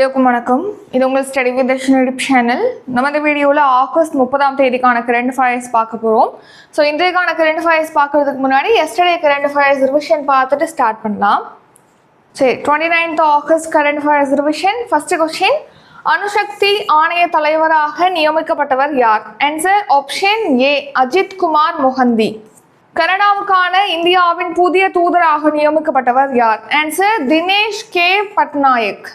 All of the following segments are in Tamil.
எல்லோருக்கும் வணக்கம். இது உங்கள் ஸ்டடி வித் யூடியூப் சேனல் நம்ம இந்த வீடியோவில் ஆகஸ்ட் முப்பதாம் தேதிக்கான கரண்ட் ஃபயர்ஸ் பார்க்க போகிறோம் ஸோ இன்றைக்கான கரண்ட் ஃபயர்ஸ் பார்க்கறதுக்கு முன்னாடி எஸ்டர்டே கரண்ட் ஃபயர்ஸ் ரிவிஷன் பார்த்துட்டு ஸ்டார்ட் பண்ணலாம். சரி twenty ninth August current affairs revision first question அணுசக்தி ஆணைய தலைவராக நியமிக்கப்பட்டவர் யார்? Answer option A Ajit Kumar Mohanty. கனடாவுக்கான இந்தியாவின் புதிய தூதராக நியமிக்கப்பட்டவர் யார்? Answer Dinesh K. பட்நாயக்.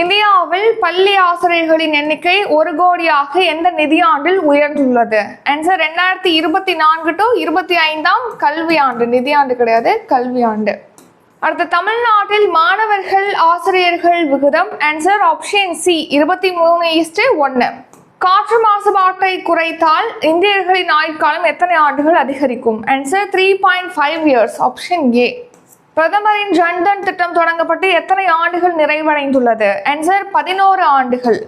இந்தியாவில் பள்ளி ஆசிரியர்களின் எண்ணிக்கை ஒரு கோடியாக எந்த நிதியாண்டில் உயர்ந்துள்ளது? ஆன்சர் ரெண்டாயிரத்தி இருபத்தி நான்கு டு இருபத்தி ஐந்தாம் கல்வியாண்டு. நிதியாண்டு கிடையாது கல்வியாண்டு. அடுத்து தமிழ்நாட்டில் மாணவர்கள் ஆசிரியர்கள் விகிதம். ஆன்சர் ஆப்ஷன் சி இருபத்தி மூணு இஸ்டு ஒன்று காற்று மாசுபாட்டை குறைத்தால் இந்தியர்களின் ஆயுட்காலம் எத்தனை ஆண்டுகள் அதிகரிக்கும்? Answer three point five years option A பிரதமரின் ஜன்தன் திட்டம் தொடங்கப்பட்டு எத்தனை ஆண்டுகள் நிறைவடைந்துள்ளது? ஆன்சர் பதினோரு ஆண்டுகள்.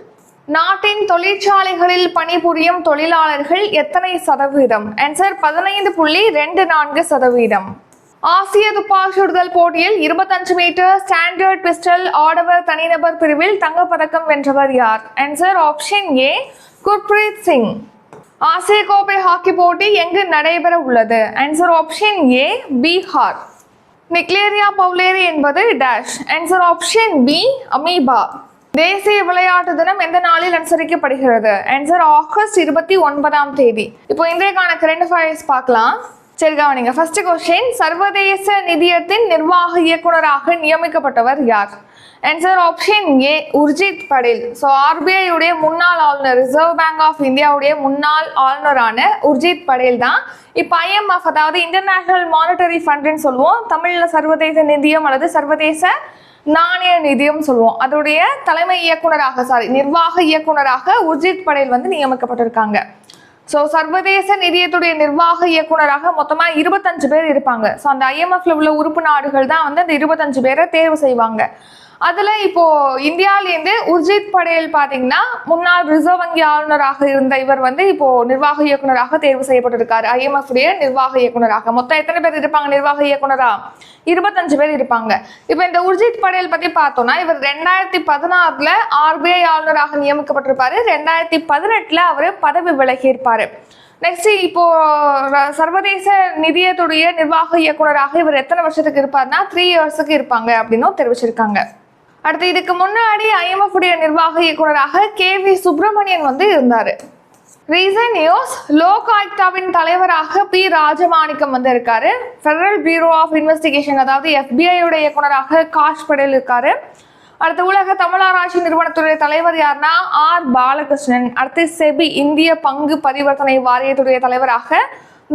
நாட்டின் தொழிற்சாலைகளில் பணிபுரியும் தொழிலாளர்கள் எத்தனை சதவீதம்? ஆன்சர் பதினைந்து புள்ளி ரெண்டு நான்கு சதவீதம். ஆசிய துப்பாக்கி சுடுதல் போட்டியில் இருபத்தஞ்சு மீட்டர் ஸ்டாண்டர்ட் பிஸ்டல் ஆடவர் தனிநபர் பிரிவில் தங்கப்பதக்கம் வென்றவர் யார்? Answer option A Gurpreet Singh. ஆசிய கோப்பை ஹாக்கி போட்டி எங்கு நடைபெற உள்ளது? Answer option A Bihar. Naegleria fowleri என்பது dash answer option B amoeba. தேசிய விளையாட்டு தினம் எந்த நாளில் அனுசரிக்கப்படுகிறது? ஆன்சர் ஆகஸ்ட் இருபத்தி ஒன்பதாம் தேதி. இப்போ இன்றைக்கான கரண்ட் அஃபேர்ஸ் பார்க்கலாம். சரி கவனிங்க. ஃபர்ஸ்ட் கொஸ்டின் சர்வதேச நிதியத்தின் நிர்வாக இயக்குனராக நியமிக்கப்பட்டவர் யார்? Answer option A Urjit Patel so RBI உடைய முன்னாள் ஆளுநர் ரிசர்வ் பேங்க் ஆஃப் இந்தியாவுடைய முன்னாள் ஆளுநரான உர்ஜித் படேல் தான். இப்போ ஐஎம்எஃப் அதாவது இன்டர்நேஷனல் மானிட்டரி ஃபண்டுன்னு சொல்லுவோம். தமிழில் சர்வதேச நிதியம் அல்லது சர்வதேச நாணய நிதியம் சொல்லுவோம். அதோடைய தலைமை இயக்குனராக சாரி நிர்வாக இயக்குனராக உர்ஜித் படேல் வந்து நியமிக்கப்பட்டிருக்காங்க. ஸோ சர்வதேச நிதியத்துடைய நிர்வாக இயக்குனராக மொத்தமாக இருபத்தஞ்சு பேர் இருப்பாங்க. ஸோ அந்த ஐஎம்எஃப்ல உள்ள உறுப்பு நாடுகள் தான் வந்து அந்த இருபத்தஞ்சு பேரை தேர்வு செய்வாங்க. அதில் இப்போ இந்தியாவிலேருந்து உர்ஜித் படேல் பார்த்தீங்கன்னா முன்னாள் ரிசர்வ் வங்கி ஆளுநராக இருந்த இவர் வந்து இப்போ நிர்வாக இயக்குனராக தேர்வு செய்யப்பட்டிருக்காரு. ஐஎம்எஃப் உடைய நிர்வாக இயக்குனராக மொத்தம் எத்தனை பேர் இருப்பாங்க? நிர்வாக இயக்குநரா? இருபத்தஞ்சு பேர் இருப்பாங்க. இப்போ இந்த உர்ஜித் படேல் பத்தி பார்த்தோம்னா இவர் ரெண்டாயிரத்தி பதினாறுல ஆர்பிஐ ஆளுநராக நியமிக்கப்பட்டிருப்பாரு. ரெண்டாயிரத்தி பதினெட்டுல அவர் பதவி விலகி இருப்பாரு நெக்ஸ்ட் இப்போ ர- சர்வதேச நிதியத்துடைய நிர்வாக இயக்குனராக இவர் எத்தனை வருஷத்துக்கு இருப்பார்னா த்ரீ இயர்ஸுக்கு இருப்பாங்க அப்படின்னும் தெரிவிச்சிருக்காங்க. அடுத்து இதுக்கு முன்னாடி ஐஎம்எஃப் உடைய நிர்வாக இயக்குனராக கே வி சுப்பிரமணியன் வந்து இருந்தார். ரீசன் நியூஸ் லோக் ஆயுக்தாவின் தலைவராக பி ராஜமாணிக்கம் வந்து இருக்காரு. ஃபெடரல் பியூரோ ஆஃப் இன்வெஸ்டிகேஷன் அதாவது FBI இயக்குநராக இயக்குனராக காஷ் படேல் இருக்காரு. அடுத்து உலக தமிழாராய்ச்சி நிறுவனத்துடைய தலைவர் யாருன்னா ஆர் பாலகிருஷ்ணன். அடுத்து செபி இந்திய பங்கு பரிவர்த்தனை வாரியத்துடைய தலைவராக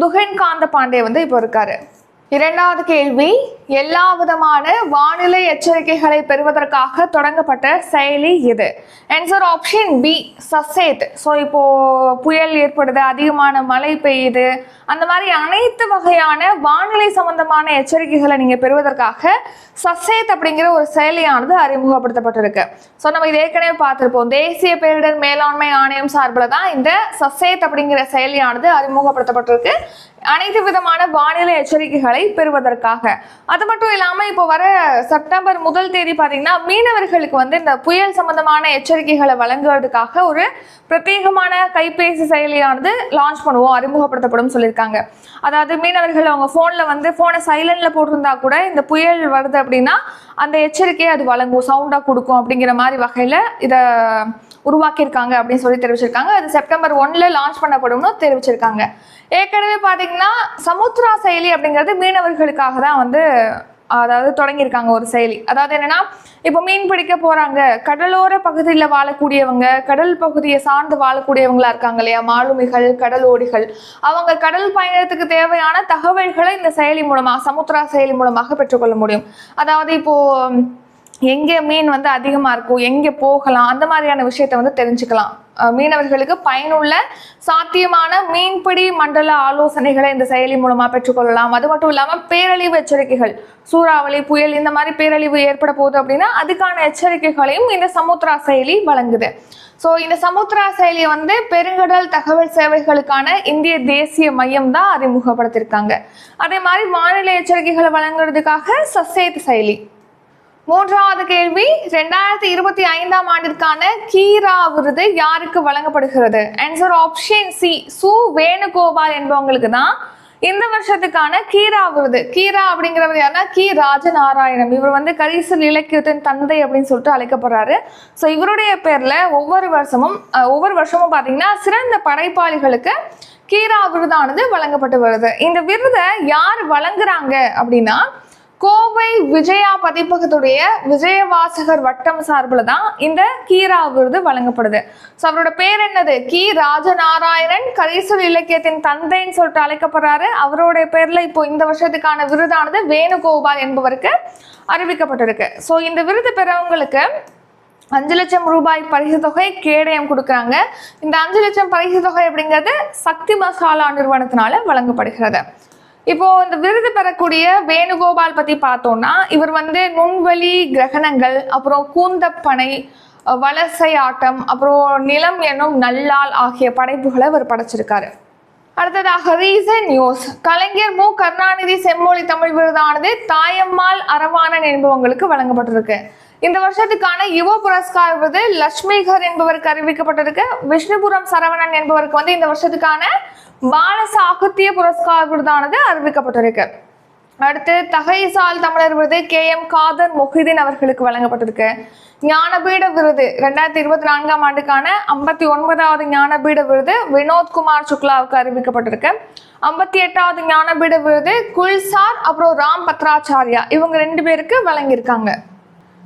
துகன் காந்த பாண்டே வந்து இப்போ இருக்காரு. இரண்டாவது கேள்வி எல்லா விதமான வானிலை எச்சரிக்கைகளை பெறுவதற்காக தொடங்கப்பட்ட செயலி இது answer option B Sachet. So இப்போ புயல் ஏற்படுது அதிகமான மழை பெய்யுது அந்த மாதிரி அனைத்து வகையான வானிலை சம்பந்தமான எச்சரிக்கைகளை நீங்கள் பெறுவதற்காக சசேத் அப்படிங்கிற ஒரு செயலியானது அறிமுகப்படுத்தப்பட்டிருக்கு. ஸோ நம்ம இது ஏற்கனவே பார்த்துருப்போம். தேசிய பேரிடர் மேலாண்மை ஆணையம் சார்பில் தான் இந்த சசேத் அப்படிங்கிற செயலியானது அறிமுகப்படுத்தப்பட்டிருக்கு. அனைத்து விதமான வானிலை எச்சரிக்கைகளை பெறுவதற்காக. அது மட்டும் இல்லாமல் இப்போ வர செப்டம்பர் முதல் தேதி பார்த்தீங்கன்னா மீனவர்களுக்கு வந்து இந்த புயல் சம்பந்தமான எச்சரிக்கைகளை வழங்குவதற்காக ஒரு பிரத்யேகமான கைபேசி செயலியானது லான்ச் பண்ணுவோம் அறிமுகப்படுத்தப்படும் சொல்லியிருக்காங்க. அதாவது மீனவர்கள் அவங்க ஃபோனில் வந்து ஃபோனை சைலண்டில் போட்டிருந்தா கூட இந்த புயல் வருது அப்படின்னா அந்த எச்சரிக்கையை அது வழங்கும் சவுண்டாக கொடுக்கும் அப்படிங்கிற மாதிரி வகையில் இதை உருவாக்கியிருக்காங்க அப்படின்னு சொல்லி தெரிவிச்சிருக்காங்க. அது செப்டம்பர் ஒன்ல லான்ச் பண்ணப்படும்னு தெரிவிச்சிருக்காங்க. ஏற்கனவே பார்த்தீங்கன்னா சமுத்ரா செயலி அப்படிங்கிறது மீனவர்களுக்காக தான் வந்து அதாவது தொடங்கியிருக்காங்க ஒரு செயலி. அதாவது என்னன்னா இப்போ மீன் பிடிக்க போறாங்க. கடலோர பகுதியில் வாழக்கூடியவங்க கடல் பகுதியை சார்ந்து வாழக்கூடியவங்களா இருக்காங்க இல்லையா? மாலுமிகள் கடலோடிகள். அவங்க கடல் பயணத்துக்கு தேவையான தகவல்களை இந்த செயலி மூலமாக சமுத்ரா செயலி மூலமாக பெற்றுக்கொள்ள முடியும். அதாவது இப்போது எங்கே மீன் வந்து அதிகமாக இருக்கும் எங்கே போகலாம் அந்த மாதிரியான விஷயத்தை வந்து தெரிஞ்சுக்கலாம். மீனவர்களுக்கு பயனுள்ள சாத்தியமான மீன்பிடி மண்டல ஆலோசனைகளை இந்த செயலி மூலமாக பெற்றுக்கொள்ளலாம். அது மட்டும் இல்லாமல் பேரழிவு எச்சரிக்கைகள் சூறாவளி புயல் இந்த மாதிரி பேரழிவு ஏற்பட போகுது அப்படின்னா அதுக்கான எச்சரிக்கைகளையும் இந்த சமுத்ரா செயலி வழங்குது. ஸோ இந்த சமுத்ரா செயலி வந்து பெருங்கடல் தகவல் சேவைகளுக்கான இந்திய தேசிய மையம் தான் அறிமுகப்படுத்தியிருக்காங்க அதே மாதிரி வானிலை எச்சரிக்கைகளை வழங்குறதுக்காக சசேத் செயலி. மூன்றாவது கேள்வி ரெண்டாயிரத்தி இருபத்தி ஐந்தாம் ஆண்டிற்கான கீரா விருது யாருக்கு வழங்கப்படுகிறது? ஆன்சர் ஆப்ஷன் சி சு வேணுகோபால் என்பவங்களுக்கு தான். இந்த வருஷத்துக்கான கீரா விருது. கீரா அப்படிங்கிறவர் யாருன்னா கி. ராஜநாராயணம் இவர் வந்து கரிசல் இலக்கியத்தின் தந்தை அப்படின்னு சொல்லிட்டு அழைக்கப்படுறாரு. ஸோ இவருடைய பேர்ல ஒவ்வொரு வருஷமும் ஒவ்வொரு வருஷமும் பார்த்தீங்கன்னா சிறந்த படைப்பாளிகளுக்கு கீரா விருதானது வழங்கப்பட்டு வருது. இந்த விருதை யார் வழங்குறாங்க அப்படின்னா கோவை விஜயா பதிப்பகத்துடைய விஜயவாசகர் வட்டம் சார்பில் தான் இந்த கீரா விருது வழங்கப்படுது. ஸோ அவரோட பேர் என்னது? கி. ராஜநாராயணன் கரிசல் இலக்கியத்தின் தந்தைன்னு சொல்லிட்டு அழைக்கப்படுறாரு. அவருடைய பேரில் இப்போ இந்த வருஷத்துக்கான விருதானது வேணுகோபால் என்பவருக்கு அறிவிக்கப்பட்டிருக்கு. ஸோ இந்த விருது பெறவங்களுக்கு அஞ்சு லட்சம் ரூபாய் பரிசு தொகை கேடயம் கொடுக்குறாங்க. இந்த அஞ்சு லட்சம் பரிசு தொகை அப்படிங்கிறது சக்தி மசாலா நிறுவனத்தினால வழங்கப்படுகிறது. இப்போ இந்த விருது பெறக்கூடிய வேணுகோபால் பத்தி பார்த்தோம்னா இவர் வந்து நுண்வெளி கிரகணங்கள் அப்புறம் கூந்தப்பனை வலசை ஆட்டம் அப்புறம் நிலம் என்னும் நல்லால் ஆகிய படைப்புகளை இவர் படைச்சிருக்காரு. அடுத்ததாக ரீசன் நியூஸ். கலைஞர் மு. கருணாநிதி செம்மொழி தமிழ் விருதானது தாயம்மாள் அரவாணன் என்பவங்களுக்கு வழங்கப்பட்டிருக்கு. இந்த வருஷத்துக்கான யுவ புரஸ்கார் விருது லட்சுமிகர் என்பவருக்கு அறிவிக்கப்பட்டிருக்கு. விஷ்ணுபுரம் சரவணன் என்பவருக்கு வந்து இந்த வருஷத்துக்கான பால அகத்திய புரஸ்கார் விருதானது அறிவிக்கப்பட்டிருக்கு. அடுத்து தகைசால் தமிழர் விருது கே எம் காதர் மொஹிதீன் அவர்களுக்கு வழங்கப்பட்டிருக்கு. ஞானபீட விருது ரெண்டாயிரத்தி இருபத்தி நான்காம் ஆண்டுக்கான ஐம்பத்தி ஒன்பதாவது ஞானபீட விருது வினோத்குமார் சுக்லாவுக்கு அறிவிக்கப்பட்டிருக்கு. ஐம்பத்தி எட்டாவது ஞானபீட விருது குல்சார் அப்புறம் ராம் பத்ராச்சாரியா இவங்க ரெண்டு பேருக்கு வழங்கியிருக்காங்க.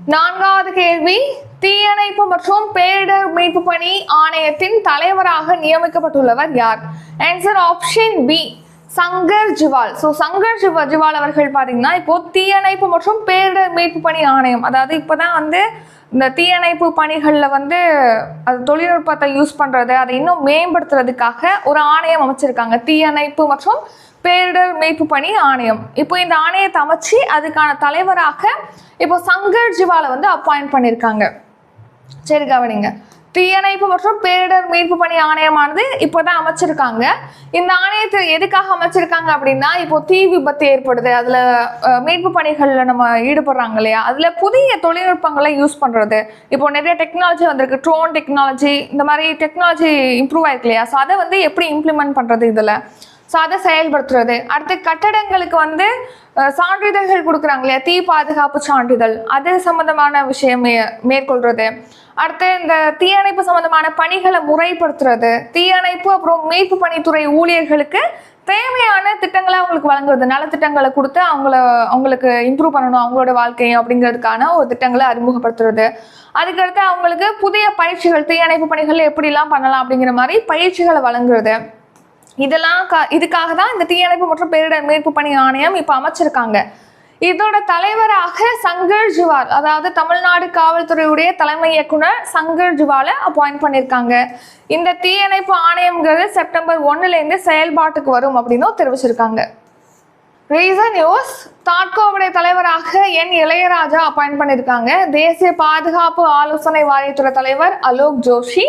நான்காவது கேள்வி தீயணைப்பு மற்றும் பேரிடர் மீட்பு பணி ஆணையத்தின் தலைவராக நியமிக்கப்பட்டுள்ளவர் யார்? Answer option B Shankar Jiwal. So Shankar Jiwa Jiwal அவர்கள் பார்த்தீங்கன்னா இப்போ தீயணைப்பு மற்றும் பேரிடர் மீட்பு பணி ஆணையம். அதாவது இப்போதான் வந்து இந்த தீயணைப்பு பணிகளில் வந்து அது தொழில்நுட்பத்தை யூஸ் பண்ணுறது அதை இன்னும் மேம்படுத்துறதுக்காக ஒரு ஆணையம் அமைச்சிருக்காங்க. தீயணைப்பு மற்றும் பேரிடர் மீட்பு பணி ஆணையம். இப்போ இந்த ஆணையத்தை அமைச்சு அதுக்கான தலைவராக இப்போ சங்கர் ஜிவாலை வந்து அப்பாயிண்ட் பண்ணியிருக்காங்க சரி கவனிங்க. தீயணைப்பு மற்றும் பேரிடர் மீட்பு பணி ஆணையமானது இப்போதான் அமைச்சிருக்காங்க. இந்த ஆணையத்தை எதுக்காக அமைச்சிருக்காங்க அப்படின்னா இப்போ தீ விபத்து ஏற்படுது. அதுல மீட்பு பணிகள்ல நம்ம ஈடுபடுறாங்க இல்லையா? அதுல புதிய தொழில்நுட்பங்களை யூஸ் பண்றது. இப்போ நிறைய டெக்னாலஜி வந்திருக்கு. ட்ரோன் டெக்னாலஜி இந்த மாதிரி டெக்னாலஜி இம்ப்ரூவ் ஆயிருக்கு இல்லையா? ஸோ அதை வந்து எப்படி இம்ப்ளிமெண்ட் பண்றது இதுல? ஸோ அதை செயல்படுத்துறது. அடுத்து கட்டடங்களுக்கு வந்து சான்றிதழ்கள் கொடுக்குறாங்க இல்லையா? தீ பாதுகாப்பு சான்றிதழ். அது சம்பந்தமான விஷயம் மே- மேற்கொள்றது. அடுத்து இந்த தீயணைப்பு சம்பந்தமான பணிகளை முறைப்படுத்துறது. தீயணைப்பு அப்புறம் மீட்பு பணித்துறை ஊழியர்களுக்கு தேவையான திட்டங்களை அவங்களுக்கு வழங்குறது. நலத்திட்டங்களை கொடுத்து அவங்கள அவங்களுக்கு இம்ப்ரூவ் பண்ணணும். அவங்களோட வாழ்க்கையை அப்படிங்கிறதுக்கான ஒரு திட்டங்களை அறிமுகப்படுத்துறது. அதுக்கடுத்து அவங்களுக்கு புதிய பயிற்சிகள் தீயணைப்பு பணிகள் எப்படிலாம் பண்ணலாம் அப்படிங்கிற மாதிரி பயிற்சிகளை வழங்குறது. இதெல்லாம் க இதுக்காக தான் இந்த தீயணைப்பு மற்றும் பேரிடர் மீட்பு பணி ஆணையம் இப்போ அமைச்சிருக்காங்க. இதோட தலைவராக சங்கர் ஜிவால் அதாவது தமிழ்நாடு காவல்துறையுடைய தலைமை இயக்குனர் சங்கர் ஜிவாலை அப்பாயிண்ட் பண்ணியிருக்காங்க இந்த தீயணைப்பு ஆணையம்ங்கிறது செப்டம்பர் ஒன்னுலேருந்து செயல்பாட்டுக்கு வரும் அப்படின்னும் தெரிவிச்சிருக்காங்க. ரீசன் நியூஸ் தாட்கோவுடைய தலைவராக என் இளையராஜா அப்பாயிண்ட் பண்ணியிருக்காங்க தேசிய பாதுகாப்பு ஆலோசனை வாரியத்துறை தலைவர் அலோக் ஜோஷி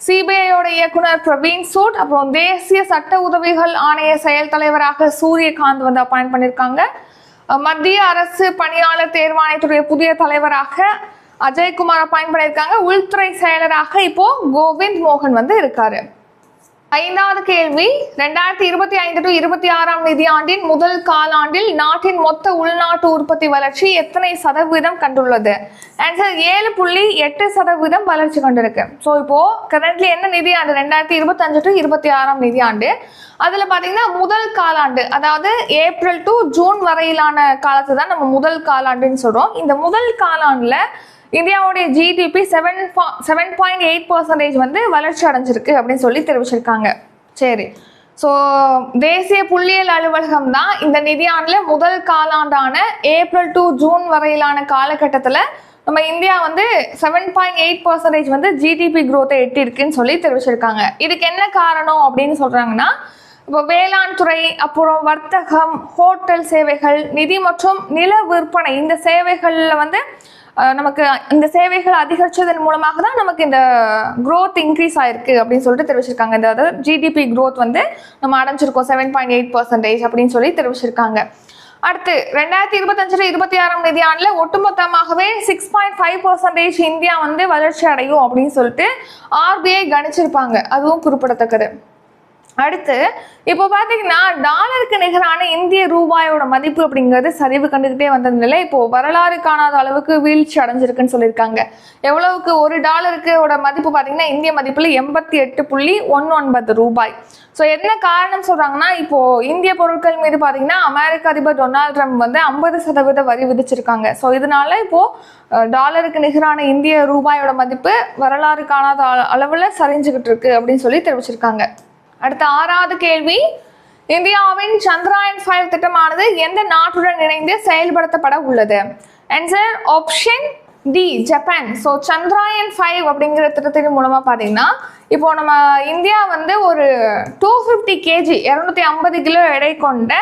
சிபிஐயோட இயக்குனர் பிரவீன் சூட் அப்புறம் தேசிய சட்ட உதவிகள் ஆணைய செயல் தலைவராக சூரியகாந்த் வந்து அப்பாயிண்ட் பண்ணியிருக்காங்க மத்திய அரசு பணியாளர் தேர்வாணையத்துடைய புதிய தலைவராக அஜய்குமார் அப்பாயிண்ட் பண்ணியிருக்காங்க உள்துறை செயலராக இப்போ கோவிந்த் மோகன் வந்து இருக்காரு. ஐந்தாவது கேள்வி. ரெண்டாயிரத்தி இருபத்தி ஐந்து டு இருபத்தி ஆறாம் நிதியாண்டின் முதல் காலாண்டில் நாட்டின் மொத்த உள்நாட்டு உற்பத்தி வளர்ச்சி எத்தனை சதவீதம் கண்டுள்ளது? ஆன்சர் ஏழு புள்ளி எட்டு சதவீதம் வளர்ச்சி கண்டிருக்கு. ஸோ இப்போ கரண்ட்லி என்ன நிதியாண்டு? ரெண்டாயிரத்தி இருபத்தஞ்சு டு இருபத்தி ஆறாம் நிதியாண்டு. அதில் பார்த்தீங்கன்னா முதல் காலாண்டு அதாவது ஏப்ரல் டு ஜூன் வரையிலான காலத்தை தான் நம்ம முதல் காலாண்டுன்னு சொல்கிறோம் இந்த முதல் காலாண்டில் இந்தியாவுடைய GDP seven seven point eight percentage வந்து வளர்ச்சி அடைஞ்சிருக்கு அப்படின்னு சொல்லி தெரிவிச்சிருக்காங்க. சரி. ஸோ தேசிய புள்ளியியல் அலுவலகம் தான் இந்த நிதியாண்டில் முதல் காலாண்டான ஏப்ரல் டு ஜூன் வரையிலான காலகட்டத்தில் நம்ம இந்தியா வந்து செவன் பாயிண்ட் எயிட் பர்சன்டேஜ் வந்து ஜிடிபி க்ரோத்தை எட்டி எட்டியிருக்குன்னு சொல்லி தெரிவிச்சிருக்காங்க. இதுக்கு என்ன காரணம் அப்படின்னு சொல்கிறாங்கன்னா இப்போ வேளாண் துறை அப்புறம் வர்த்தகம் ஹோட்டல் சேவைகள் நிதி மற்றும் நில விற்பனை. இந்த சேவைகளில் வந்து நமக்கு இந்த சேவைகள் அதிகரித்ததன் மூலமாக தான் நமக்கு இந்த க்ரோத் இன்க்ரீஸ் ஆயிருக்கு அப்படின்னு சொல்லிட்டு தெரிவிச்சிருக்காங்க. இந்த அதாவது ஜிடிபி க்ரோத் வந்து நம்ம அடைஞ்சிருக்கோம். செவன் பாயிண்ட் எயிட் பர்சன்டேஜ் அப்படின்னு சொல்லி தெரிவிச்சிருக்காங்க. அடுத்து ரெண்டாயிரத்தி இருபத்தஞ்சு இருபத்தி ஆறாம் நிதியாண்டில் ஒட்டுமொத்தமாகவே six point five percentage India வந்து வளர்ச்சி அடையும் அப்படின்னு சொல்லிட்டு ஆர்பிஐ கணிச்சிருப்பாங்க. அதுவும் குறிப்பிடத்தக்கது. அடுத்து இப்போ பார்த்தீங்கன்னா டாலருக்கு நிகரான இந்திய ரூபாயோட மதிப்பு அப்படிங்கிறது சரிவு கண்டுக்கிட்டே வந்ததுனால இப்போ வரலாறு காணாத அளவுக்கு வீழ்ச்சி அடைஞ்சிருக்குன்னு சொல்லியிருக்காங்க. எவ்வளவுக்கு ஒரு டாலருக்கோட மதிப்பு பார்த்தீங்கன்னா இந்திய மதிப்பில் எண்பத்தி எட்டு புள்ளி ஒன் ஒன்பது ரூபாய். ஸோ என்ன காரணம் சொல்கிறாங்கன்னா இப்போ இந்திய பொருட்கள் மீது பார்த்தீங்கன்னா அமெரிக்க அதிபர் டொனால்ட் ட்ரம்ப் வந்து ஐம்பது சதவீத வரி விதிச்சிருக்காங்க. ஸோ இதனால இப்போ டாலருக்கு நிகரான இந்திய ரூபாயோட மதிப்பு வரலாறு காணாத அளவில் சரிஞ்சுக்கிட்டு இருக்கு அப்படின்னு சொல்லி தெரிவிச்சிருக்காங்க. அடுத்த ஆறாவது கேள்வி. இந்தியாவின் சந்திராயன் ஃபைவ் திட்டமானது எந்த நாட்டுடன் இணைந்து செயல்படுத்தப்பட உள்ளது? Answer option D Japan so Chandrayaan five அப்படிங்கிற திட்டத்தின் மூலமாக பார்த்தீங்கன்னா இப்போ நம்ம இந்தியா வந்து ஒரு டூ ஃபிஃப்டி கேஜி இரநூத்தி ஐம்பது கிலோ எடை கொண்ட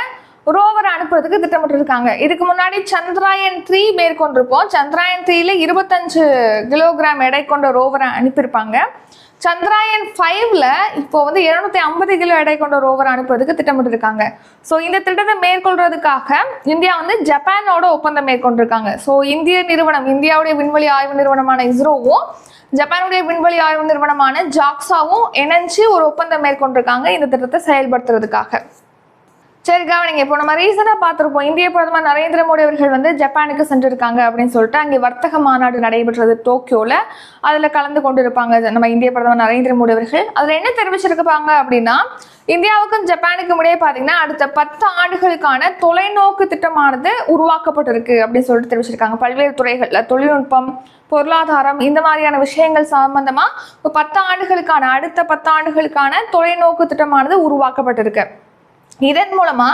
ரோவர் அனுப்புறதுக்கு திட்டமிட்டிருக்காங்க. இதுக்கு முன்னாடி சந்திராயன் த்ரீ மேற்கொண்டிருப்போம். சந்திராயன் த்ரீல இருபத்தஞ்சு கிலோகிராம் எடை கொண்ட ரோவரை அனுப்பியிருப்பாங்க. சந்திராயன் ஃபைவ்ல இப்போ வந்து இருநூத்தி ஐம்பது கிலோ எடை கொண்ட ரோவர் அனுப்புறதுக்கு திட்டமிட்டிருக்காங்க. ஸோ இந்த திட்டத்தை மேற்கொள்றதுக்காக இந்தியா வந்து ஜப்பானோட ஒப்பந்தம் மேற்கொண்டிருக்காங்க. ஸோ இந்திய நிறுவனம் இந்தியாவுடைய விண்வெளி ஆய்வு நிறுவனமான இஸ்ரோவும் ஜப்பானுடைய விண்வெளி ஆய்வு நிறுவனமான ஜாக்ஸாவும் இணைஞ்சு ஒரு ஒப்பந்தம் மேற்கொண்டிருக்காங்க இந்த திட்டத்தை செயல்படுத்துறதுக்காக. சரி கவனிங்க. இப்போ நம்ம ரீசெண்டாக பார்த்துருப்போம். இந்திய பிரதமர் நரேந்திர மோடி அவர்கள் வந்து ஜப்பானுக்கு சென்றிருக்காங்க அப்படின்னு சொல்லிட்டு அங்கே வர்த்தக மாநாடு நடைபெற்றது டோக்கியோவில் அதில் கலந்து கொண்டு இருப்பாங்க நம்ம இந்திய பிரதமர் நரேந்திர மோடி அவர்கள். அதில் என்ன தெரிவிச்சிருப்பாங்க அப்படின்னா இந்தியாவுக்கும் ஜப்பானுக்கும் இடையே பார்த்தீங்கன்னா அடுத்த பத்து ஆண்டுகளுக்கான தொலைநோக்கு திட்டமானது உருவாக்கப்பட்டிருக்கு அப்படின்னு சொல்லிட்டு தெரிவிச்சிருக்காங்க. பல்வேறு துறைகளில் தொழில்நுட்பம் பொருளாதாரம் இந்த மாதிரியான விஷயங்கள் சம்பந்தமாக பத்து ஆண்டுகளுக்கான அடுத்த பத்து ஆண்டுகளுக்கான தொலைநோக்கு திட்டமானது உருவாக்கப்பட்டிருக்கு. இதன் மூலமா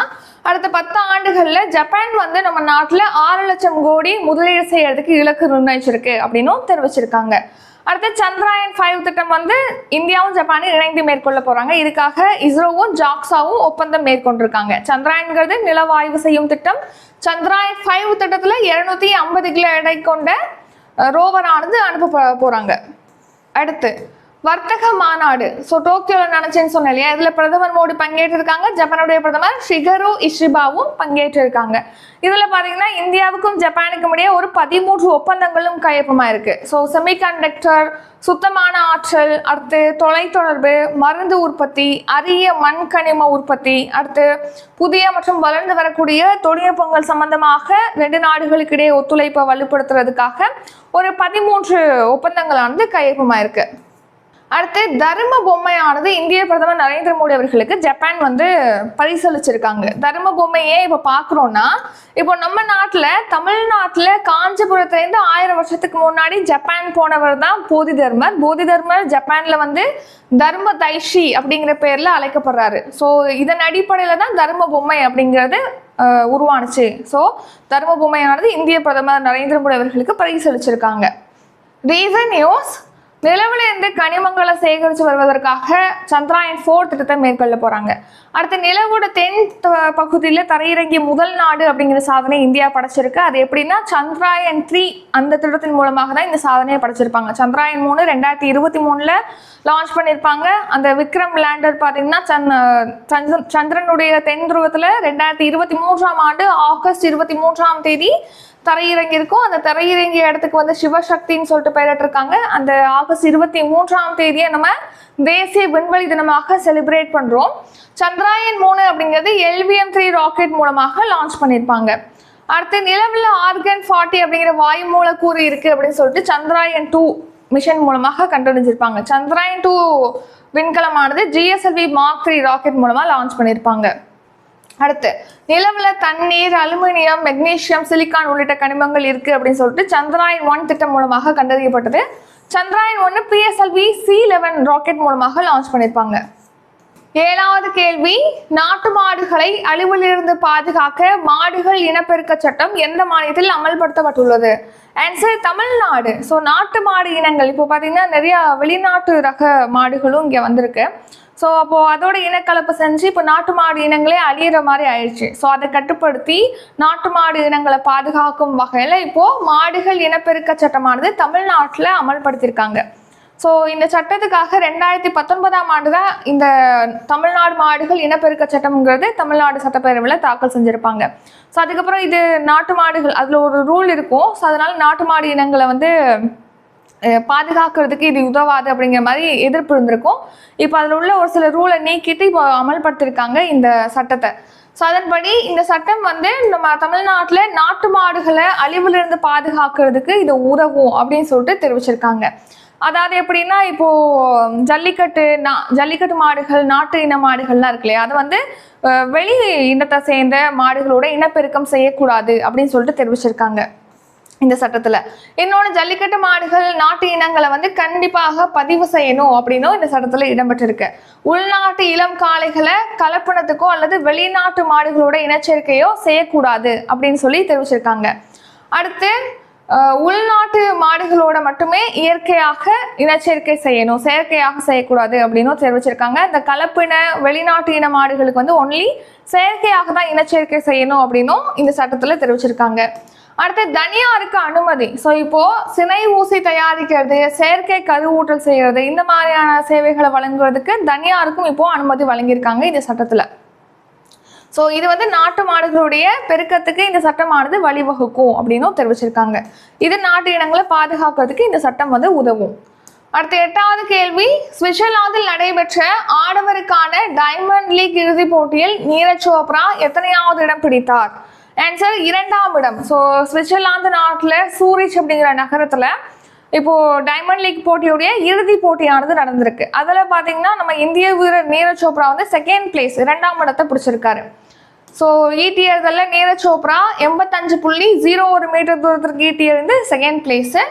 அடுத்த பத்து ஆண்டுகள்ல ஜப்பான் வந்து நம்ம நாட்டுல ஆறு லட்சம் கோடி முதலீடு செய்யறதுக்கு இலக்கு நிர்ணயிச்சிருக்கு அப்படின்னும் தெரிவிச்சிருக்காங்க. அடுத்து சந்திராயன் ஃபைவ் திட்டம் வந்து இந்தியாவும் ஜப்பானும் இணைந்து மேற்கொள்ள போறாங்க. இதுக்காக இஸ்ரோவும் ஜாக்ஸாவும் ஒப்பந்தம் மேற்கொண்டிருக்காங்க. சந்திராயன்கிறது நிலவாய்வு செய்யும் திட்டம். சந்திராயன் ஃபைவ் திட்டத்துல இருநூத்தி ஐம்பது கிலோ எடை கொண்ட ரோவரானது அனுப்ப போறாங்க. அடுத்து வர்த்தக மாநாடு. ஸோ டோக்கியோவில் நினைச்சேன்னு சொன்னேன் இல்லையா? இதில் பிரதமர் மோடி பங்கேற்றிருக்காங்க. ஜப்பானுடைய பிரதமர் ஷிகரு இஷிபாவும் பங்கேற்றிருக்காங்க. இதில் பார்த்தீங்கன்னா இந்தியாவுக்கும் ஜப்பானுக்கும் இடையே ஒரு பதிமூன்று ஒப்பந்தங்களும் கையொப்பமாயிருக்கு. ஸோ செமிகண்டக்டர் சுத்தமான ஆற்றல் அடுத்து தொலைத்தொடர்பு மருந்து உற்பத்தி அரிய மண் கனிம உற்பத்தி அடுத்து புதிய மற்றும் வளர்ந்து வரக்கூடிய தொழில்நுட்பங்கள் சம்பந்தமாக ரெண்டு நாடுகளுக்கு இடையே ஒத்துழைப்பை வலுப்படுத்துறதுக்காக ஒரு பதிமூன்று ஒப்பந்தங்களானது கையொப்பமாயிருக்கு. அடுத்து தர்ம பொம்மையானது இந்திய பிரதமர் நரேந்திர மோடி அவர்களுக்கு ஜப்பான் வந்து பரிசளிச்சிருக்காங்க. தர்ம பொம்மையே இப்போ பார்க்குறோன்னா இப்போ நம்ம நாட்டில் தமிழ்நாட்டில் காஞ்சிபுரத்துலேருந்து ஆயிரம் வருஷத்துக்கு முன்னாடி ஜப்பான் போனவர் தான் போதி தர்மர். போதி தர்மர் ஜப்பானில் வந்து தர்ம தைஷி அப்படிங்கிற பேரில் அழைக்கப்படுறாரு. ஸோ இதன் அடிப்படையில் தான் தர்ம பொம்மை அப்படிங்கிறது உருவானுச்சு. ஸோ தர்ம பொம்மையானது இந்திய பிரதமர் நரேந்திர மோடி அவர்களுக்கு பரிசளிச்சிருக்காங்க. ரீசன் நியூஸ் நிலவுல இருந்து கனிமங்களை சேகரித்து வருவதற்காக சந்திராயன் ஃபோர் திட்டத்தை மேற்கொள்ள போகிறாங்க அடுத்து நிலவோட தென் பகுதியில் தரையிறங்கிய முதல் நாடு அப்படிங்கிற சாதனை இந்தியா படைச்சிருக்கு. அது எப்படின்னா சந்திராயன் த்ரீ அந்த திட்டத்தின் மூலமாக தான் இந்த சாதனையை படைச்சிருப்பாங்க. சந்திராயன் மூணு ரெண்டாயிரத்தி இருபத்தி மூணில் லான்ச் பண்ணியிருப்பாங்க. அந்த விக்ரம் லேண்டர் பார்த்தீங்கன்னா சந் சந்திரனுடைய தென் துருவத்தில் ரெண்டாயிரத்தி இருபத்தி மூன்றாம் ஆண்டு ஆகஸ்ட் இருபத்தி மூன்றாம் தேதி தரையிறங்கி இருக்கும் அந்த தரையிறங்கிய இடத்துக்கு வந்து சிவசக்தின்னு சொல்லிட்டு பெயரிட்டிருக்காங்க. அந்த ஆகஸ்ட் இருபத்தி மூன்றாம் தேதியை நம்ம தேசிய விண்வெளி தினமாக செலிப்ரேட் பண்ணுறோம் சந்திராயன் மூணு அப்படிங்கிறது எல்விஎம் த்ரீ ராக்கெட் மூலமாக லான்ச் பண்ணியிருப்பாங்க. அடுத்து நிலவில் ஆர்கன் ஃபார்ட்டி அப்படிங்கிற வாயு மூலக்கூறு இருக்குது அப்படின்னு சொல்லிட்டு சந்திராயன் டூ மிஷன் மூலமாக கண்டுபிடிச்சிருப்பாங்க சந்திராயன் டூ விண்கலமானது ஜிஎஸ்எல்வி மார்க் த்ரீ ராக்கெட் மூலமாக லான்ச் பண்ணியிருப்பாங்க. அடுத்து நிலவில் தண்ணீர் அலுமினியம் மெக்னீசியம் சிலிக்கான் உள்ளிட்ட கனிமங்கள் இருக்குது அப்படின்னு சொல்லிட்டு சந்திராயன் ஒன் திட்டம் மூலமாக கண்டறியப்பட்டது. சந்திராயன் ஒன்று பிஎஸ்எல்வி சி லெவன் ராக்கெட் மூலமாக லான்ச் பண்ணியிருப்பாங்க ஏழாவது கேள்வி நாட்டு மாடுகளை அழிவிலிருந்து பாதுகாக்க மாடுகள் இனப்பெருக்க சட்டம் எந்த மாநிலத்தில் அமல்படுத்தப்பட்டுள்ளது? ஆன்சர் தமிழ்நாடு. ஸோ நாட்டு மாடு இனங்கள். இப்போ பார்த்தீங்கன்னா நிறைய வெளிநாட்டு ரக மாடுகளும் இங்கே வந்திருக்கு. ஸோ அப்போது அதோட இனக்கலப்பு செஞ்சு இப்போ நாட்டு மாடு இனங்களே அழியிற மாதிரி ஆயிடுச்சு. ஸோ அதை கட்டுப்படுத்தி நாட்டு மாடு இனங்களை பாதுகாக்கும் வகையில் இப்போது மாடுகள் இனப்பெருக்க சட்டமானது தமிழ்நாட்டில் அமல்படுத்தியிருக்காங்க. ஸோ இந்த சட்டத்துக்காக ரெண்டாயிரத்தி பத்தொன்பதாம் ஆண்டு தான் இந்த தமிழ்நாடு மாடுகள் இனப்பெருக்க சட்டம்ங்கிறது தமிழ்நாடு சட்டப்பேரவையில் தாக்கல் செஞ்சுருப்பாங்க. ஸோ அதுக்கப்புறம் இது நாட்டு மாடுகள் அதில் ஒரு ரூல் இருக்கும். ஸோ அதனால் நாட்டு மாடு இனங்களை வந்து பாதுகாக்கிறதுக்கு இது உதவாது அப்படிங்கிற மாதிரி எதிர்ப்பு இருந்திருக்கும். இப்போ அதில் உள்ள ஒரு சில ரூலை நீக்கிட்டு இப்போ அமல்படுத்தியிருக்காங்க இந்த சட்டத்தை. ஸோ அதன்படி இந்த சட்டம் வந்து நம்ம தமிழ்நாட்டில் நாட்டு மாடுகளை அழிவிலிருந்து பாதுகாக்கிறதுக்கு இது உதவும் அப்படின்னு சொல்லிட்டு தெரிவிச்சிருக்காங்க. அதாவது எப்படின்னா இப்போ ஜல்லிக்கட்டு நா ஜல்லிக்கட்டு மாடுகள் நாட்டு இன மாடுகள்லாம் இருக்கு இல்லையா? அதை வந்து வெளி இனத்தை சேர்ந்த மாடுகளோட இனப்பெருக்கம் செய்யக்கூடாது அப்படின்னு சொல்லிட்டு தெரிவிச்சிருக்காங்க. இந்த சட்டத்துல. இன்னொன்று ஜல்லிக்கட்டு மாடுகள் நாட்டு இனங்களை வந்து கண்டிப்பாக பதிவு செய்யணும் அப்படின்னும் இந்த சட்டத்துல இடம்பெற்றிருக்கு. உள்நாட்டு இளம் காளைகளை கலப்பினத்துக்கோ அல்லது வெளிநாட்டு மாடுகளோட இனச்சேர்க்கையோ செய்யக்கூடாது அப்படின்னு சொல்லி தெரிவிச்சிருக்காங்க. அடுத்து உள்நாட்டு மாடுகளோட மட்டுமே இயற்கையாக இனச்சேர்க்கை செய்யணும் செயற்கையாக செய்யக்கூடாது அப்படின்னும் தெரிவிச்சிருக்காங்க. இந்த கலப்பின வெளிநாட்டு இன மாடுகளுக்கு வந்து ஒன்லி செயற்கையாக தான் இனச்சேர்க்கை செய்யணும் அப்படின்னும் இந்த சட்டத்துல தெரிவிச்சிருக்காங்க. அடுத்து தனியாருக்கு அனுமதி. ஸோ இப்போ சினை ஊசி தயாரிக்கிறது செயற்கை கருவூட்டல் செய்யறது இந்த மாதிரியான சேவைகளை வழங்குறதுக்கு தனியாருக்கும் இப்போ அனுமதி வழங்கியிருக்காங்க இந்த சட்டத்தில். ஸோ இது வந்து நாட்டு மாடுகளுடைய பெருக்கத்துக்கு இந்த சட்டமானது வழிவகுக்கும் அப்படின்னும் தெரிவிச்சிருக்காங்க. இது நாட்டு இனங்களை பாதுகாக்கிறதுக்கு இந்த சட்டம் வந்து உதவும். அடுத்த எட்டாவது கேள்வி சுவிட்சர்லாந்தில் நடைபெற்ற ஆடவருக்கான டைமண்ட் லீக் இறுதிப் போட்டியில் நீரஜ் சோப்ரா எத்தனையாவது இடம் பிடித்தார்? ஆன்சர் இரண்டாம் இடம். ஸோ சுவிட்சர்லாந்து நாட்டில் சூரிச் அப்படிங்கிற நகரத்தில் இப்போ டைமண்ட் லீக் போட்டியுடைய இறுதி போட்டியானது நடந்திருக்கு. அதில் பார்த்தீங்கன்னா நம்ம இந்திய வீரர் நீரஜ் சோப்ரா வந்து செகண்ட் பிளேஸ் இரண்டாம் இடத்தை பிடிச்சிருக்காரு. ஸோ ஈட்டியதில் நீரஜ் சோப்ரா எண்பத்தஞ்சு புள்ளி ஜீரோ ஒரு மீட்டர் தூரத்திற்கு ஈட்டியிருந்து செகண்ட் பிளேஸு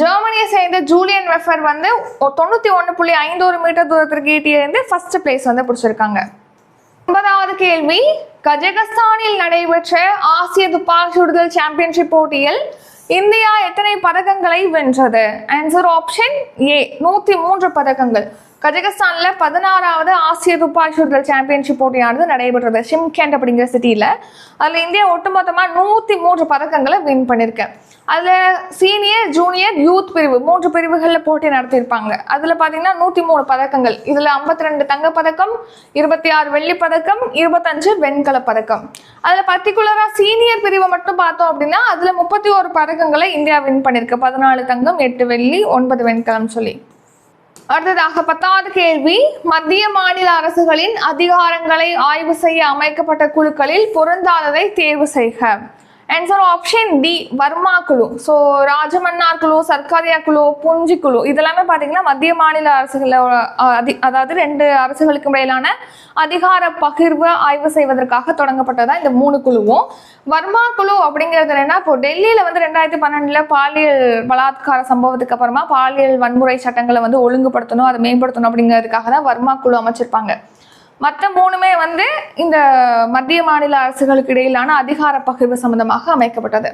ஜெர்மனியை சேர்ந்த ஜூலியன் வெஃபர் வந்து தொண்ணூற்றி ஒன்று புள்ளி ஐந்து ஒரு மீட்டர் தூரத்திற்கு ஈட்டியிருந்து ஃபர்ஸ்ட் பிளேஸ் வந்து பிடிச்சிருக்காங்க. ஒன்பதாவது கேள்வி கஜகஸ்தானில் நடைபெற்ற ஆசிய துப்பாக்கி சுடுதல் சாம்பியன்ஷிப் போட்டியில் இந்தியா எத்தனை பதக்கங்களை வென்றது? ஆன்சர் ஆப்ஷன் ஏ நூத்தி மூன்று பதக்கங்கள். கஜகஸ்தான்ல பதினாறாவது ஆசிய துப்பாக்கி சுடுதல் சாம்பியன்ஷிப் போட்டியானது நடைபெற்றது. ஷிம்கேண்ட் அப்படிங்கிற சிட்டியில. அதுல இந்தியா ஒட்டுமொத்தமா நூத்தி மூன்று பதக்கங்களை வின் பண்ணியிருக்கேன் அதுல சீனியர் ஜூனியர் யூத் பிரிவு மூன்று பிரிவுகளில் போட்டி நடத்தியிருப்பாங்க. அதுல பாத்தீங்கன்னா நூத்தி மூணு பதக்கங்கள். இதுல ஐம்பத்தி ரெண்டு தங்கப்பதக்கம் இருபத்தி ஆறு வெள்ளி பதக்கம் இருபத்தஞ்சு வெண்கல பதக்கம். அதுல பர்டிகுலரா சீனியர் பிரிவை மட்டும் பார்த்தோம் அப்படின்னா அதுல முப்பத்தி ஒரு பதக்கங்களை இந்தியா வின் பண்ணியிருக்கு பதினாலு தங்கம் எட்டு வெள்ளி ஒன்பது வெண்கலம் சொல்லி. அடுத்ததாக பத்தாவது கேள்வி மத்திய மாநில அரசுகளின் அதிகாரங்களை ஆய்வு செய்ய அமைக்கப்பட்ட குழுக்களில் பொருந்தாததை தேர்வு செய்க. ஆன்சர் ஆப்ஷன் டி வர்மா குழு ஸோ ராஜமன்னார் குழு சர்க்காரியா குழு புஞ்சி குழு இதெல்லாமே பார்த்தீங்கன்னா மத்திய மாநில அரசுகளோட அதி அதாவது ரெண்டு அரசுகளுக்கு இடையிலான அதிகார பகிர்வு ஆய்வு செய்வதற்காக தொடங்கப்பட்டதா இந்த மூணு குழுவும். வர்மா குழு அப்படிங்கிறது என்னன்னா இப்போ டெல்லியில் வந்து ரெண்டாயிரத்தி பன்னெண்டுல பாலியல் பலாத்கார சம்பவத்துக்கு அப்புறமா பாலியல் வன்முறை சட்டங்களை வந்து ஒழுங்குபடுத்தணும் அதை மேம்படுத்தணும் அப்படிங்கிறதுக்காக தான் வர்மா குழு அமைச்சிருப்பாங்க. மற்ற மூணுமே வந்து இந்த மத்திய மாநில அரசுகளுக்கு இடையிலான அதிகார பகிர்வு சம்பந்தமாக அமைக்கப்பட்டது.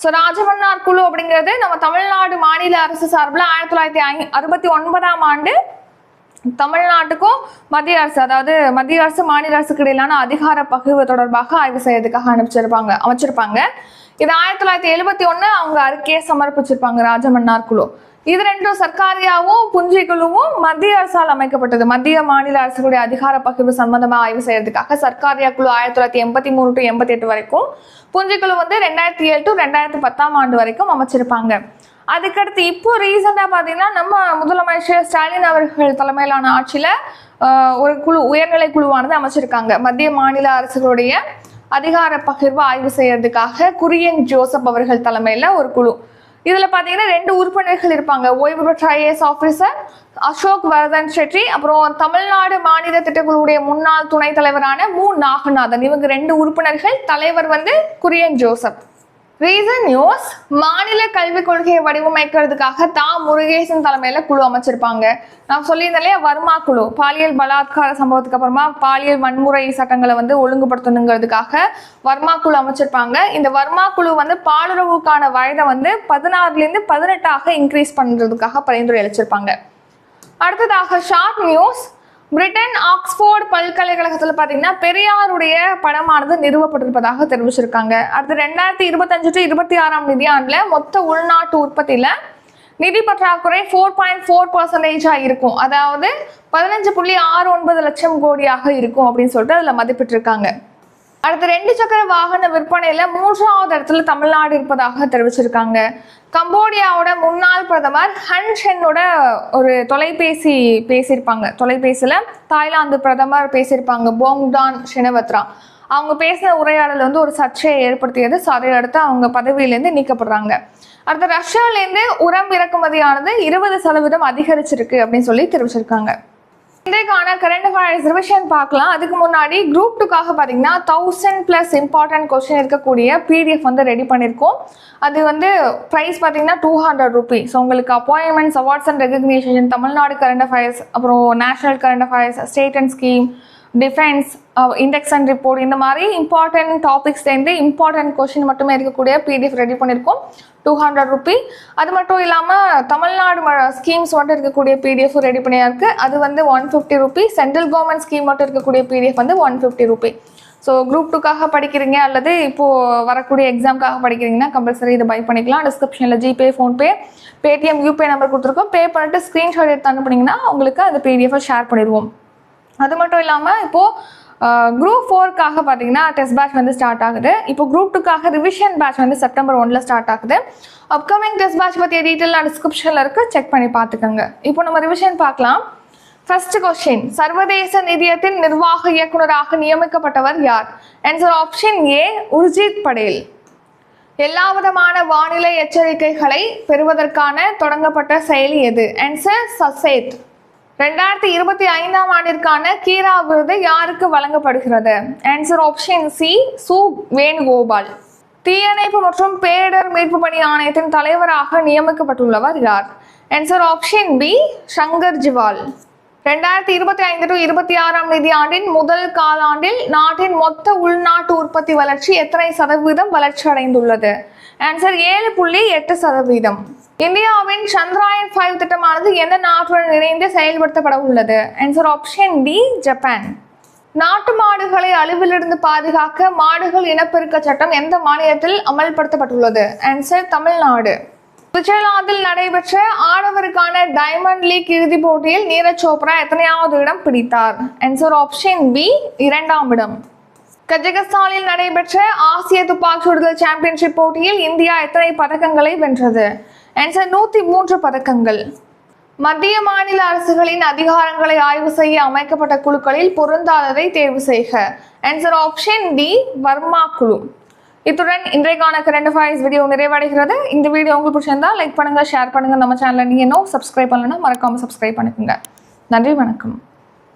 ஸோ ராஜமன்னார் குழு அப்படிங்கிறது நம்ம தமிழ்நாடு மாநில அரசு சார்பில் ஆயிரத்தி தொள்ளாயிரத்தி ஐ அறுபத்தி ஒன்பதாம் ஆண்டு தமிழ்நாட்டுக்கும் மத்திய அரசு அதாவது மத்திய அரசு மாநில அரசுக்கு இடையிலான அதிகார பகிர்வு தொடர்பாக ஆய்வு செய்யறதுக்காக அனுப்பிச்சிருப்பாங்க அமைச்சிருப்பாங்க. இது ஆயிரத்தி தொள்ளாயிரத்தி எழுபத்தி ஒன்று அவங்க அறிக்கையை சமர்ப்பிச்சிருப்பாங்க ராஜமன்னார் குழு. இது ரெண்டும் சர்க்காரியாவும் புஞ்சி குழுவும் மத்திய அரசால் அமைக்கப்பட்டது. மத்திய மாநில அரசுகளுடைய அதிகார பகிர்வு சம்பந்தமா ஆய்வு செய்யறதுக்காக சர்க்காரியா குழு ஆயிரத்தி தொள்ளாயிரத்தி எண்பத்தி மூணு டு எண்பத்தி எட்டு வரைக்கும் புஞ்சி குழு வந்து ரெண்டாயிரத்தி ஏழு டு ரெண்டாயிரத்தி பத்தாம் ஆண்டு வரைக்கும் அமைச்சிருப்பாங்க. அதுக்கடுத்து இப்போ ரீசெண்டாக பார்த்தீங்கன்னா நம்ம முதலமைச்சர் ஸ்டாலின் அவர்கள் தலைமையிலான ஆட்சியில் ஒரு குழு உயர்நிலை குழுவானது அமைச்சிருக்காங்க. மத்திய மாநில அரசுகளுடைய அதிகார பகிர்வு ஆய்வு செய்யறதுக்காக குரியன் ஜோசப் அவர்கள் தலைமையில் ஒரு குழு. இதில் பார்த்தீங்கன்னா ரெண்டு உறுப்பினர்கள் இருப்பாங்க. ஓய்வு பெற்ற ஐஏஎஸ் ஆஃபீஸர் அசோக் வரதன் ஷெட்டி அப்புறம் தமிழ்நாடு மாநில திட்டக்குழுவுடைய முன்னாள் துணைத் தலைவரான மு. நாகநாதன். இவங்க ரெண்டு உறுப்பினர்கள். தலைவர் வந்து குரியன் ஜோசப். ரீசன் நியூஸ் மாநில கல்விக் கொள்கையை வடிவமைக்கிறதுக்காக தா. முருகேசன் தலைமையில குழு அமைச்சிருப்பாங்க. நான் சொல்லியிருந்தேன் இல்லையா வர்மா குழு. பாலியல் பலாத்கார சம்பவத்துக்கு அப்புறமா பாலியல் வன்முறை சட்டங்களை வந்து ஒழுங்குபடுத்தணுங்கிறதுக்காக வர்மா குழு அமைச்சிருப்பாங்க. இந்த வர்மா குழு வந்து பாலுறவுக்கான வயதை வந்து பதினாறுலேருந்து பதினெட்டாக இன்க்ரீஸ் பண்றதுக்காக பரிந்துரை அளிச்சிருப்பாங்க. அடுத்ததாக ஷார்ட் நியூஸ் பிரிட்டன் ஆக்ஸ்போர்ட் பல்கலைக்கழகத்தில் பார்த்தீங்கன்னா பெரியாருடைய படமானது நிறுவப்பட்டிருப்பதாக தெரிவிச்சிருக்காங்க. அடுத்து ரெண்டாயிரத்தி இருபத்தஞ்சு டு இருபத்தி ஆறாம் நிதியாண்டில் மொத்த உள்நாட்டு உற்பத்தியில் நிதி பற்றாக்குறை ஃபோர் பாயிண்ட் ஃபோர் பர்சன்டேஜாக இருக்கும். அதாவது பதினஞ்சு புள்ளி ஆறு ஒன்பது லட்சம் கோடியாக இருக்கும் அப்படின்னு சொல்லிட்டு அதில் மதிப்பிட்டிருக்காங்க. அடுத்து ரெண்டு சக்கர வாகன விற்பனையில மூன்றாவது இடத்துல தமிழ்நாடு இருப்பதாக தெரிவிச்சிருக்காங்க. கம்போடியாவோட முன்னாள் பிரதமர் ஹன் ஷென்னோட ஒரு தொலைபேசி பேசியிருப்பாங்க. தொலைபேசியில் தாய்லாந்து பிரதமர் பேசியிருப்பாங்க போங்டான் ஷினவத்ரா. அவங்க பேசின உரையாடல் வந்து ஒரு சர்ச்சையை ஏற்படுத்தியது. ஸோ அதை அடுத்து அவங்க பதவியிலேருந்து நீக்கப்படுறாங்க. அடுத்து ரஷ்யாவிலேருந்து உரம் இறக்குமதியானது இருபது சதவீதம் அதிகரிச்சிருக்கு அப்படின்னு சொல்லி தெரிவிச்சிருக்காங்க. இன்றைக்கான கரண்ட் அஃபேர்ஸ் ரிவிஷன் பார்க்கலாம். அதுக்கு முன்னாடி குரூப் டூக்காக பார்த்தீங்கன்னா தௌசண்ட் ப்ளஸ் இம்பார்ட்டன்ட் கொஸ்டின் இருக்கக்கூடிய பிடிஎஃப் வந்து ரெடி பண்ணியிருக்கோம் அது வந்து ப்ரைஸ் பார்த்தீங்கன்னா டூ ஹண்ட்ரட் ருபீஸ் உங்களுக்கு appointments awards and recognition Tamil Nadu current affairs அப்புறம் national current affairs state and scheme defence index and report இந்த மாதிரி இம்பார்ட்டன்ட் டாபிக்ஸ்லேருந்து இம்பார்ட்டன்ட் கொஷின் மட்டுமே இருக்கக்கூடிய பிடிஎஃப் ரெடி பண்ணியிருக்கோம் டூ ஹண்ட்ரட் ருபி அது மட்டும் இல்லாமல் தமிழ்நாடு ஸ்கீம்ஸ் மட்டும் இருக்கக்கூடிய பிடிஎஃப் ரெடி பண்ணியிருக்கு அது வந்து one fifty rupee central government scheme மட்டும் இருக்கக்கூடிய பிடிஎஃப் வந்து one fifty rupee so group டூக்காக படிக்கிறீங்க அல்லது இப்போது வரக்கூடிய எக்ஸாம்க்காக படிக்கிறீங்கன்னா கம்பல்சரி இதை பை பண்ணிக்கலாம். டிஸ்கிரிப்ஷனில் GPay PhonePe Paytm UPI number கொடுத்துருக்கோம். பே பண்ணிட்டு ஸ்க்ரீன்ஷாட் எடுத்து அனுப்புனீங்கன்னா உங்களுக்கு அந்த பிடிஎஃபை ஷேர் பண்ணிடுவோம். அது மட்டும் இல்லாமல் இப்போது குரூப் ஃபோர்க்காக பார்த்தீங்கன்னா டெஸ்ட் பேட்ச் வந்து ஸ்டார்ட் ஆகுது. இப்போ குரூப் டூக்காக ரிவிஷன் பேட்ச் வந்து செப்டம்பர் ஒன்ல ஸ்டார்ட் ஆகுது. அப்கமிங் டெஸ்ட் பேட்ச் பற்றிய டீட்டெயிலாக டிஸ்கிரிப்ஷனில் இருக்குது செக் பண்ணி பார்த்துக்கோங்க இப்போ நம்ம ரிவிஷன் பார்க்கலாம். ஃபர்ஸ்ட் கொஸ்டின் சர்வதேச நிதியத்தின் நிர்வாக இயக்குநராக நியமிக்கப்பட்டவர் யார்? Answer option A Urjit Patel. எல்லா விதமான வானிலை எச்சரிக்கைகளை பெறுவதற்கான தொடங்கப்பட்ட செயலி எது? ஆன்சர் சசேத். ரெண்டாயிரத்தி இருபத்தி ஐந்தாம் ஆண்டிற்கான கீரா விருது யாருக்கு வழங்கப்படுகிறது? ஆன்சர் ஆப்ஷன் சி சு. வேணுகோபால். தீயணைப்பு மற்றும் பேரிடர் மீட்பு பணி ஆணையத்தின் தலைவராக நியமிக்கப்பட்டுள்ளவர் யார்? Answer option B Shankar Jiwal. ரெண்டாயிரத்தி இருபத்தி ஐந்து டு இருபத்தி ஆறாம் நிதியாண்டின் முதல் காலாண்டில் நாட்டின் மொத்த உள்நாட்டு உற்பத்தி வளர்ச்சி எத்தனை சதவீதம் வளர்ச்சி அடைந்துள்ளது ஆன்சர் ஏழு புள்ளி எட்டு சதவீதம். இந்தியாவின் சந்திராயன் ஃபைவ் திட்டமானது எந்த நாட்டுடன் இணைந்து செயல்படுத்தப்பட உள்ளது ஆன்சர் ஆப்ஷன் டி ஜப்பான் நாட்டு மாடுகளை அழிவிலிருந்து பாதுகாக்க மாடுகள் இனப்பெருக்க சட்டம் எந்த மாநிலத்தில் அமல்படுத்தப்பட்டுள்ளது? ஆன்சர் தமிழ்நாடு. சுவிட்சர்லாந்தில் நடைபெற்ற ஆடவருக்கான டைமண்ட் லீக் இறுதிப் போட்டியில் நீரஜ் சோப்ரா எத்தனையாவது இடம் பிடித்தார்? ஆன்சர் ஆப்ஷன் பி இரண்டாம் இடம். கஜகஸ்தானில் நடைபெற்ற ஆசிய துப்பாக்கி சுடுதல் சாம்பியன்ஷிப் போட்டியில் இந்தியா எத்தனை பதக்கங்களை வென்றது? ஆன்சர் நூத்தி மூன்று பதக்கங்கள். மத்திய மாநில அரசுகளின் அதிகாரங்களை ஆய்வு செய்ய அமைக்கப்பட்ட குழுக்களில் பொருந்தாததை தேர்வு செய்க. ஆன்சர் ஆப்ஷன் டி வர்மா குழு. இத்துடன் இன்றைக்கான கரண்ட் அஃபேர்ஸ் வீடியோ நிறைவடைகிறது. இந்த வீடியோ உங்களுக்கு பிடிச்சிருந்தா லைக் பண்ணுங்க ஷேர் பண்ணுங்க. நம்ம சேனலை நீங்கள் இன்னும் சப்ஸ்கிரைப் பண்ணலன்னா மறக்காம சப்ஸ்கிரைப் பண்ணிக்கோங்க. நன்றி வணக்கம்.